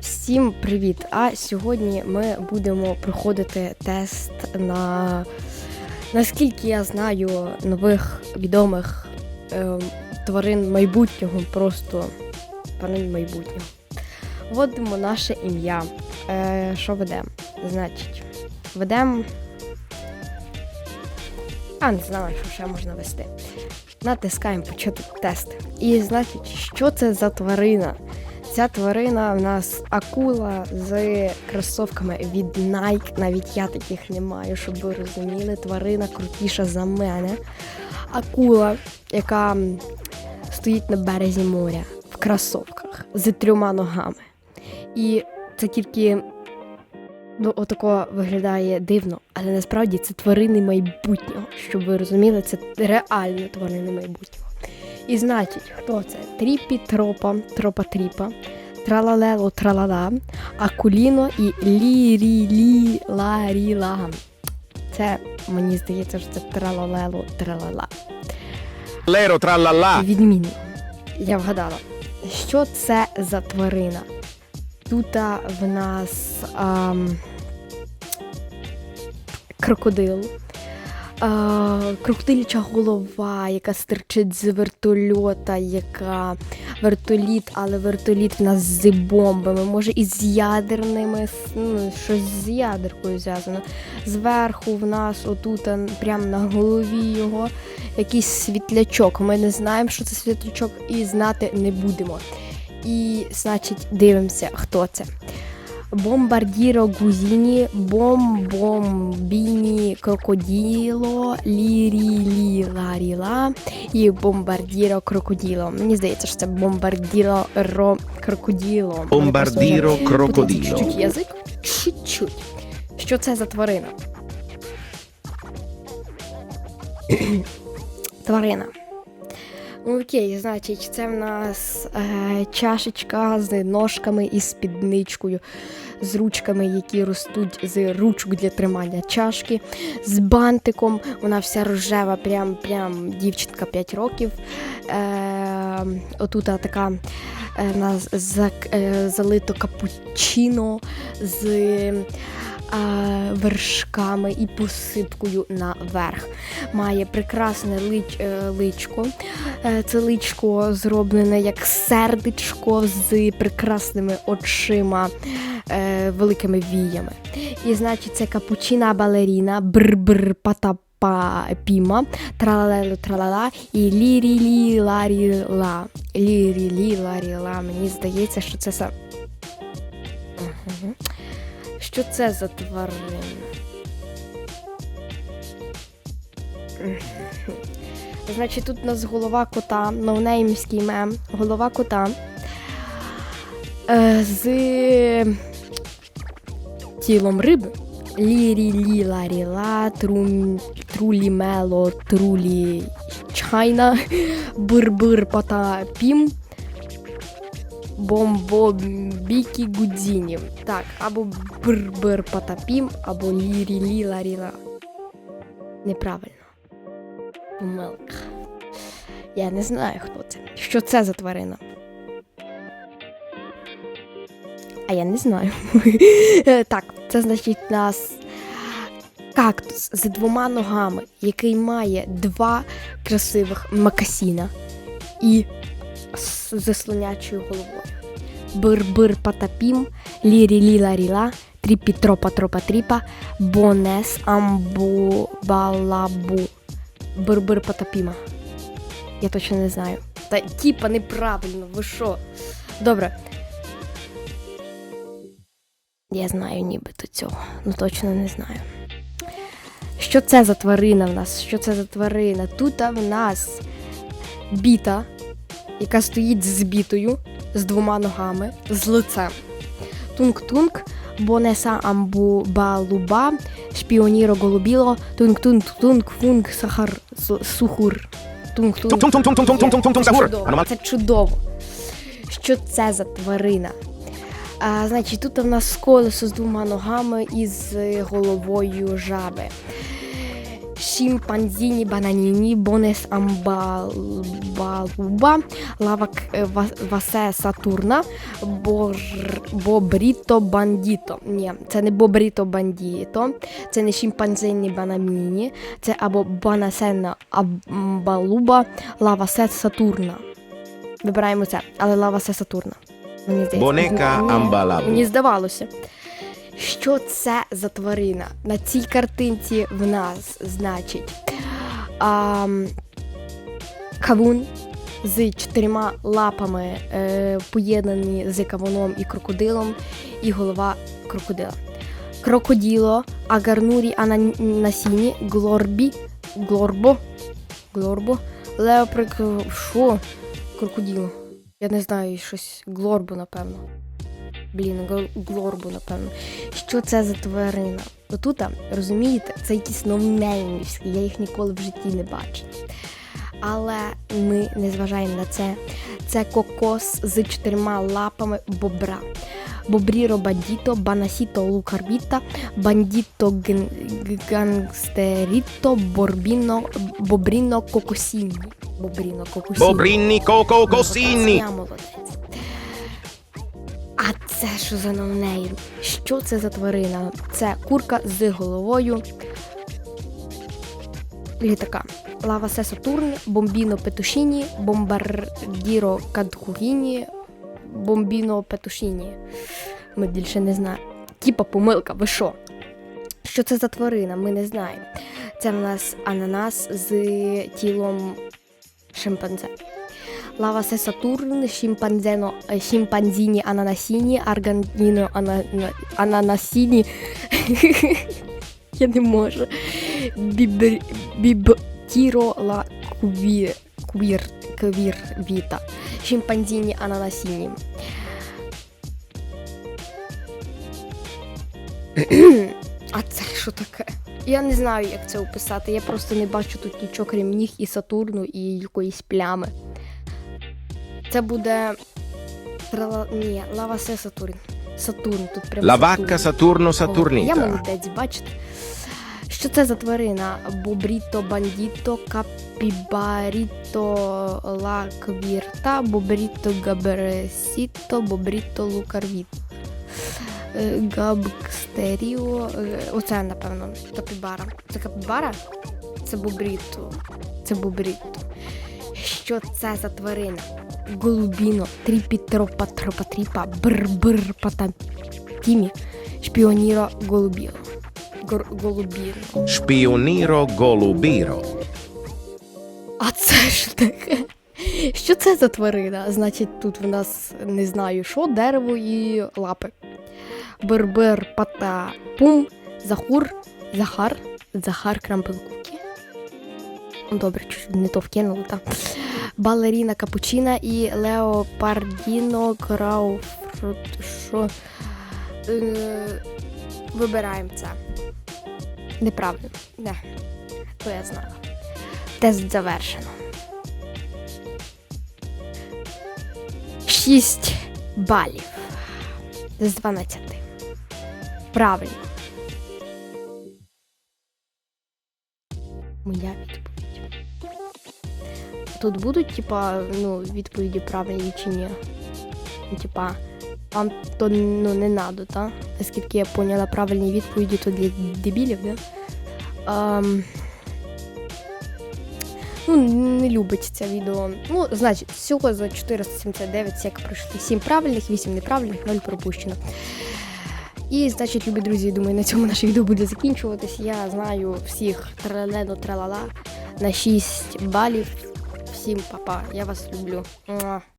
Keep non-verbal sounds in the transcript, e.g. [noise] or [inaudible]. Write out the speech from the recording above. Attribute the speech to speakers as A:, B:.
A: Всім привіт! А сьогодні ми будемо проходити тест на наскільки я знаю нових відомих ем, тварин майбутнього, просто тварин майбутнього. Вводимо наше ім'я. Е, що ведемо? Значить, ведемо. А, не знаю, що ще можна вести. Натискаємо почати тест. І значить, що це за тварина? Ця тварина в нас акула з кросовками від Nike. Навіть я таких не маю, щоб ви розуміли. Тварина крутіша за мене. Акула, яка стоїть на березі моря в кросовках з трьома ногами. І це тільки ну, отако виглядає дивно, але насправді це тварини майбутнього. Щоб ви розуміли, це реально тварини майбутнього. І значить, хто це? Тріпі тропа, тропа тріпа, тралалело тралала, акуліно і лірі ларіла. Це мені здається, що це тралалело тралала.
B: Lero trallallà.
A: Відмінно. Я вгадала. Що це за тварина? Тут в нас ам, крокодил. А, крокодиляча голова, яка стирчить з вертольота, яка вертоліт, але вертоліт в нас з бомбами, може і з ядерними, ну, щось з ядеркою зв'язано. Зверху в нас отут, прямо на голові його, якийсь світлячок. Ми не знаємо, що це світлячок, і знати не будемо. І, значить, дивимося, хто це. Бомбардіро Гузіні, бомбомбіні крокоділо, лірі ларіла і бомбардіро крокоділо. Мені здається, що це бомбардіро ро крокоділо.
B: Бомбардіро крокоділо.
A: Чуть-чуть язик, чуть-чуть. Що це за тварина? [clears throat] Тварина. Ну, Окей, значить, це в нас е, чашечка з ножками і спідничкою, з ручками, які ростуть з ручок для тримання чашки, з бантиком. Вона вся рожева, прям, прям дівчинка 5 років. Е, отут така е, в нас зак, е, залито капучино з вершками і посипкою наверх. Має прекрасне лич, е, личко. Е, Це личко зроблене як сердечко з прекрасними очима, е, великими віями. І значить, це капучина балеріна, бр-бр патапа піма, тралалело тралала і лірі-лі ларіла. Лірі-лі ларіла. Мені здається, що це. Що це за тварина? Значить, тут у нас голова кота, ноунеймський мем, голова кота. Е, з тілом риби. Лірі лі ларі ла трум, трулі мело, трулі чайна, бир-бир пата пім, бомбобікі гудзіні. Так, або бир-бир патапім, або лірі лі ларі ла. Неправильно. Помилка. Я не знаю, хто це. Що це за тварина? А я не знаю. [laughs] Так, це значить нас кактус з двома ногами, який має два красивих макасіна і з слонячою головою. Бир-бир патапім, лірі ліла ріла, тріпі тропа тропа тріпа, бонес амбу балабу. Бир-бир патапіма. Я точно не знаю. Та тіпа неправильно, ви що? Добре. Я знаю нібито цього, ну точно не знаю. Що це за тварина в нас? Що це за тварина? Тут в нас біта, яка стоїть з бітою, з двома ногами, з лицем. Тунг-тунг, бонеса амбу балуба, шпіоніро голубіло, тунг-тунг-тунг, фунг сахар сухур. Тунг-тунг. Це чудово. Що це за тварина? А, Значить, тут у нас колесо з двома ногами і з головою жаби. Шимпанзіні бананіні бонес амбалуба лавак е, васе Сатурна бобріто бандіто. Ні, це не бобріто бандіто, це не шимпанзіні банаміні, це або банасена амбалуба лавасе Сатурна. Вибираємо це, але лавасе Сатурна. Мені здається.
B: Бонека
A: Ні,
B: амбалабу.
A: Мені здавалося. Що це за тварина? На цій картинці в нас, значить, а, кавун з чотирма лапами, е, поєднані з кавуном і крокодилом, і голова крокодила. Крокоділо, агарнурі ананасіні, глорбі, глорбо, глорбо, леоприк, що? Крокоділо. Я не знаю, щось глорбо, напевно. Блін, гл- глорбу, напевно. Що це за тварина? Отут, розумієте, це якісь новнеймівські, я їх ніколи в житті не бачила. Але ми не зважаємо на це. Це кокос з чотирма лапами бобра. Бобріро бандіто, банасіто лукарбіта, бандіто гангстеріто, борбіно, бобріно кокосіні. Бобріно.
B: Bobrini coco cosini.
A: Я молодець. Це що за новнейм? Що це за тварина? Це курка з головою літака. Лавасе Сатурн, бомбіно петушіні, бомбардіро кадкугіні, бомбіно петушіні. Ми більше не знаємо. Тіпа помилка, ви що? Що це за тварина? Ми не знаємо. Це в нас ананас з тілом шимпанзе. Лавасе Сатурн, шимпанзено, е, шимпанзіні ананасіні, арганіно ана, ананасіні. [laughs] Я не можу. Бібр, бібтіро ла квір, квір, квір віта. Шимпанзіні ананасіні. [clears throat] А це що таке? Я не знаю, як це описати. Я просто не бачу тут нічого, крім ніг і Сатурну, і якоїсь плями. Це буде. Ні, лавасе Сатурн. Сатурн, тут прямо.
B: La vacca
A: Сатурн.
B: Saturno
A: Я молодець, бачите. Що це за тварина? Бобріто бандіто, капібаріто лаквірта, бобріто габересіто, бобріто лукарвіт. Е, Габкстеріо. е, Оце, напевно, капібара. Це капібара? Це бобріто. Це бобріто. Що це за тварина? Голубіно, тріпітропа, тропатріпа, бр-бр, шпіоніро, голубіно. Гор- голубіно.
B: Spioniro golubiro.
A: А це ж таке? Що це за тварина? Значить, тут в нас не знаю що, дерево і лапи. Бербер, пата, пум, захур, захар, захар крампелкуки. Добре, чуть не то вкинули, так. Балеріна капучина і леопардіно крауфрут. Що? Е, вибираємо це. Неправильно. Не. То я знала. Тест завершено. 6 балів з 12. Правильно. Моя відповідь. Тут будуть, типа, ну, відповіді правильні чи ні? Ну, Типа, вам то ну, не надо, так? Наскільки я поняла правильні відповіді, то для дебілів, да? Ам... Ну, не любить це відео. Ну, значить, всього за 479 сек пройшли 7 правильних, 8 неправильних, 0 пропущено. І, значить, любі друзі, думаю, на цьому наше відео буде закінчуватись. Я знаю всіх тралено тралала на 6 балів. Всім па-па, я вас люблю.